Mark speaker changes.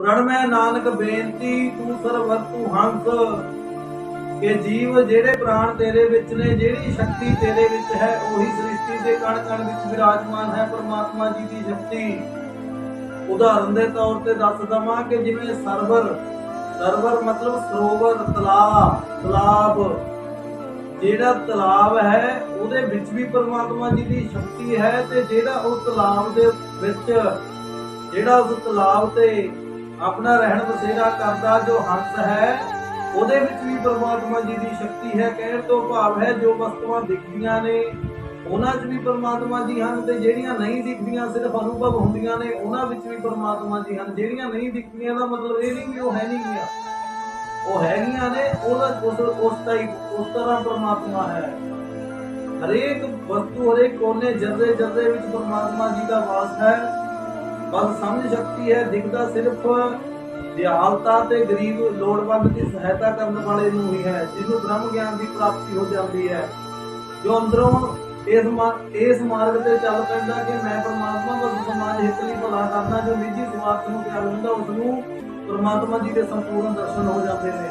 Speaker 1: ਪ੍ਰਣ ਨਾਨਕ ਬੇਨਤੀ, ਤੂੰ ਸਰਵਰ ਹੰਸ। ਕਿ ਜੀਵ ਜਿਹੜੇ ਪ੍ਰਾਣ ਤੇਰੇ ਵਿੱਚ ਨੇ, ਜਿਹੜੀ ਸ਼ਕਤੀ ਤੇਰੇ ਵਿੱਚ ਹੈ, ਉਹੀ ਸ੍ਰਿਸ਼ਟੀ ਦੇ ਕਣ ਕਣ ਵਿੱਚ ਵਿਰਾਜਮਾਨ ਹੈ, ਪਰਮਾਤਮਾ ਜੀ ਦੀ ਸ਼ਕਤੀ। ਉਦਾਹਰਨ ਦੇ ਤੌਰ ਤੇ ਦੱਸ ਦਵਾਂ ਕਿ ਜਿਵੇਂ ਸਰਵਰ ਸਰਵਰ ਮਤਲਬ ਸਰੋਵਰ, ਤਲਾਬ ਤਲਾਬ। ਜਿਹੜਾ ਤਲਾਬ ਹੈ, ਉਹਦੇ ਵਿੱਚ ਵੀ ਪਰਮਾਤਮਾ ਜੀ ਦੀ ਸ਼ਕਤੀ ਹੈ ਤੇ ਜਿਹੜਾ ਉਸ ਤਲਾਬ ਦੇ ਵਿੱਚ, ਜਿਹੜਾ ਉਸ ਤਲਾਬ ਤੇ ਆਪਣਾ ਰਹਿਣ ਬਸੇਰਾ ਕਰਦਾ ਜੋ ਹੰਸ ਹੈ, ਉਹਦੇ ਵਿੱਚ ਵੀ ਪਰਮਾਤਮਾ ਜੀ ਦੀ ਸ਼ਕਤੀ ਹੈ, ਕਹਿਣ ਤੋਂ ਭਾਵ ਹੈ ਜੋ ਵਸਤੂਆਂ ਦਿਖਦੀਆਂ ਨੇ, ਉਹਨਾਂ 'ਚ ਵੀ ਪਰਮਾਤਮਾ ਜੀ ਹਨ ਤੇ ਜਿਹੜੀਆਂ ਨਹੀਂ ਦਿਖਦੀਆਂ ਸਿਰਫ ਅਨੁਭਵ ਹੁੰਦੀਆਂ ਨੇ, ਉਹਨਾਂ ਵਿੱਚ ਵੀ ਪਰਮਾਤਮਾ ਜੀ ਹਨ। ਜਿਹੜੀਆਂ ਨਹੀਂ ਦਿਖਦੀਆਂ ਦਾ ਮਤਲਬ ਇਹ ਨਹੀਂ ਕਿ ਉਹ ਹੈ ਨਹੀਂ ਗਿਆ। ਉਹ ਹੈਗੀਆਂ ਨੇ, ਉਹਦਾ ਉਸ ਉਸ ਟਾਈਪ ਉਸ ਤਰ੍ਹਾਂ ਪਰਮਾਤਮਾ ਹੈ। ਹਰੇਕ ਵਸਤੂ, ਹਰੇਕ ਕੋਨੇ, ਜਰਰੇ ਜਰਰੇ ਵਿੱਚ ਪਰਮਾਤਮਾ ਜੀ ਦਾ ਵਾਸ ਹੈ। ਬਸ ਸਮਝ ਸ਼ਕਤੀ ਹੈ, ਦਿਖਦਾ ਸਿਰਫ ਦਿਆਲਤਾ ਤੇ ਗਰੀਬ ਲੋੜਵੰਦ ਦੀ ਸਹਾਇਤਾ ਕਰਨ ਵਾਲੇ ਨੂੰ ਹੀ ਹੈ, ਜਿਹਨੂੰ ਬ੍ਰਹਮ ਗਿਆਨ ਦੀ ਪ੍ਰਾਪਤੀ ਹੋ ਜਾਂਦੀ ਹੈ। ਜੋ ਅੰਦਰੋਂ ਇਸ ਇਸ ਮਾਰਗ ਤੇ ਚੱਲ ਪੈਂਦਾ ਕਿ ਮੈਂ ਪਰਮਾਤਮਾ ਦਾ ਸਮਾਜ ਹਿੱਤ ਲਈ ਭਲਾ ਕਰਨਾ ਜੋ ਨਿੱਜੀ ਸਵਾਰਥ ਨੂੰ ਪਿਆਰ ਹੁੰਦਾ ਉਸ ਨੂੰ ਪਰਮਾਤਮਾ ਜੀ ਦੇ ਸੰਪੂਰਨ ਦਰਸ਼ਨ ਹੋ ਜਾਂਦੇ ਨੇ।